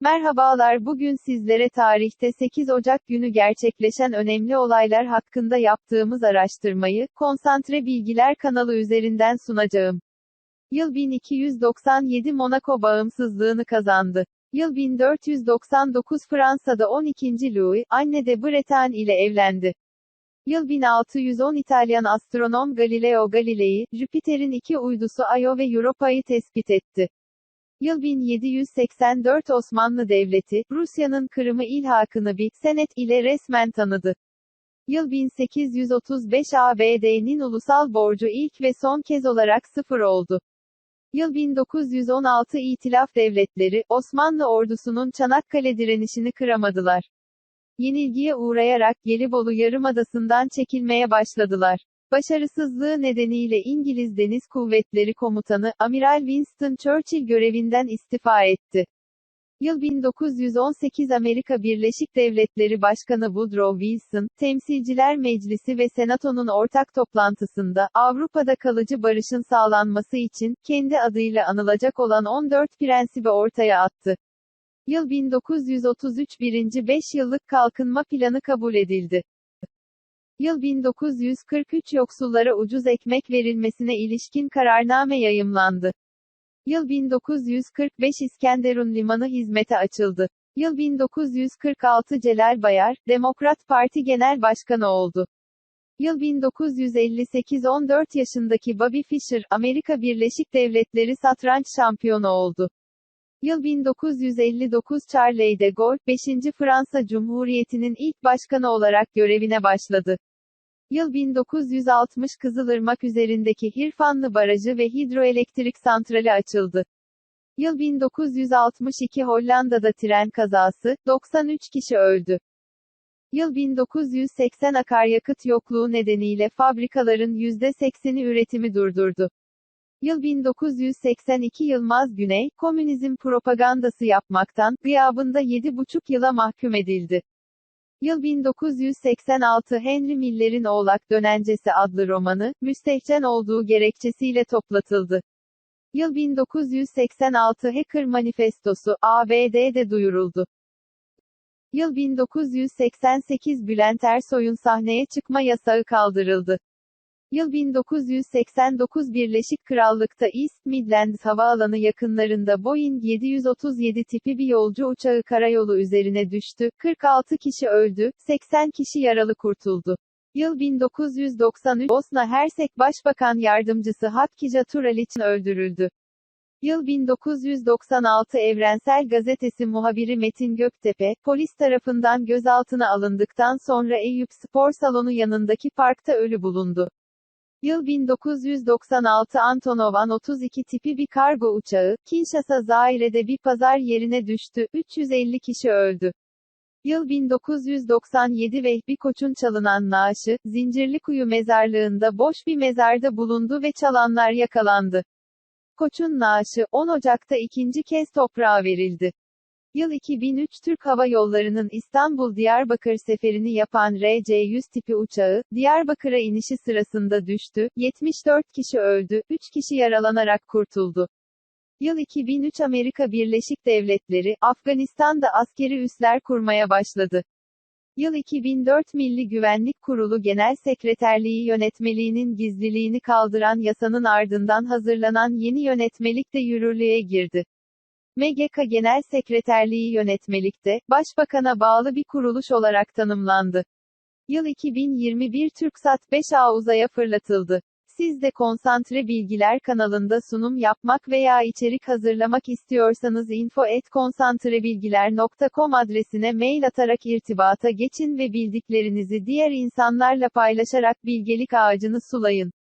Merhabalar bugün sizlere tarihte 8 Ocak günü gerçekleşen önemli olaylar hakkında yaptığımız araştırmayı, Konsantre Bilgiler kanalı üzerinden sunacağım. Yıl 1297 Monaco bağımsızlığını kazandı. Yıl 1499 Fransa'da 12. Louis, Anne de Bretagne ile evlendi. Yıl 1610 İtalyan astronom Galileo Galilei, Jüpiter'in iki uydusu Io ve Europa'yı tespit etti. Yıl 1784 Osmanlı Devleti, Rusya'nın Kırım'ı ilhakını bir senet ile resmen tanıdı. Yıl 1835 ABD'nin ulusal borcu ilk ve son kez olarak sıfır oldu. Yıl 1916 İtilaf Devletleri, Osmanlı ordusunun Çanakkale direnişini kıramadılar. Yenilgiye uğrayarak Gelibolu Yarımadası'ndan çekilmeye başladılar. Başarısızlığı nedeniyle İngiliz Deniz Kuvvetleri Komutanı, Amiral Winston Churchill görevinden istifa etti. Yıl 1918 Amerika Birleşik Devletleri Başkanı Woodrow Wilson, Temsilciler Meclisi ve Senato'nun ortak toplantısında, Avrupa'da kalıcı barışın sağlanması için, kendi adıyla anılacak olan 14 prensibi ortaya attı. Yıl 1933 birinci 5 yıllık kalkınma planı kabul edildi. Yıl 1943 yoksullara ucuz ekmek verilmesine ilişkin kararname yayımlandı. Yıl 1945 İskenderun Limanı hizmete açıldı. Yıl 1946 Celal Bayar, Demokrat Parti Genel Başkanı oldu. Yıl 1958 14 yaşındaki Bobby Fischer, Amerika Birleşik Devletleri satranç şampiyonu oldu. Yıl 1959 Charles de Gaulle, 5. Fransa Cumhuriyeti'nin ilk başkanı olarak görevine başladı. Yıl 1960 Kızılırmak üzerindeki Hirfanlı Barajı ve hidroelektrik santrali açıldı. Yıl 1962 Hollanda'da tren kazası, 93 kişi öldü. Yıl 1980 akaryakıt yokluğu nedeniyle fabrikaların %80'i üretimi durdurdu. Yıl 1982 Yılmaz Güney, komünizm propagandası yapmaktan, gıyabında 7,5 yıla mahkum edildi. Yıl 1986 Henry Miller'in Oğlak Dönencesi adlı romanı, müstehcen olduğu gerekçesiyle toplatıldı. Yıl 1986 Hacker Manifestosu, ABD'de duyuruldu. Yıl 1988 Bülent Ersoy'un sahneye çıkma yasağı kaldırıldı. Yıl 1989 Birleşik Krallık'ta East Midlands Havaalanı yakınlarında Boeing 737 tipi bir yolcu uçağı karayolu üzerine düştü, 46 kişi öldü, 80 kişi yaralı kurtuldu. Yıl 1993 Bosna Hersek Başbakan Yardımcısı Hakkija Turaliç öldürüldü. Yıl 1996 Evrensel Gazetesi muhabiri Metin Göktepe, polis tarafından gözaltına alındıktan sonra Eyüp Spor Salonu yanındaki parkta ölü bulundu. Yıl 1996 Antonov An-32 tipi bir kargo uçağı, Kinshasa Zaire'de bir pazar yerine düştü, 350 kişi öldü. Yıl 1997 Vehbi Koç'un çalınan naaşı, Zincirlikuyu mezarlığında boş bir mezarda bulundu ve çalanlar yakalandı. Koç'un naaşı, 10 Ocak'ta ikinci kez toprağa verildi. Yıl 2003 Türk Hava Yolları'nın İstanbul-Diyarbakır seferini yapan RC-100 tipi uçağı, Diyarbakır'a inişi sırasında düştü, 74 kişi öldü, 3 kişi yaralanarak kurtuldu. Yıl 2003 Amerika Birleşik Devletleri, Afganistan'da askeri üsler kurmaya başladı. Yıl 2004 Milli Güvenlik Kurulu Genel Sekreterliği yönetmeliğinin gizliliğini kaldıran yasanın ardından hazırlanan yeni yönetmelik de yürürlüğe girdi. MGK Genel Sekreterliği yönetmelikte, Başbakan'a bağlı bir kuruluş olarak tanımlandı. Yıl 2021 TürkSat 5A uzaya fırlatıldı. Siz de Konsantre Bilgiler kanalında sunum yapmak veya içerik hazırlamak istiyorsanız info@konsantrebilgiler.com adresine mail atarak irtibata geçin ve bildiklerinizi diğer insanlarla paylaşarak bilgelik ağacını sulayın.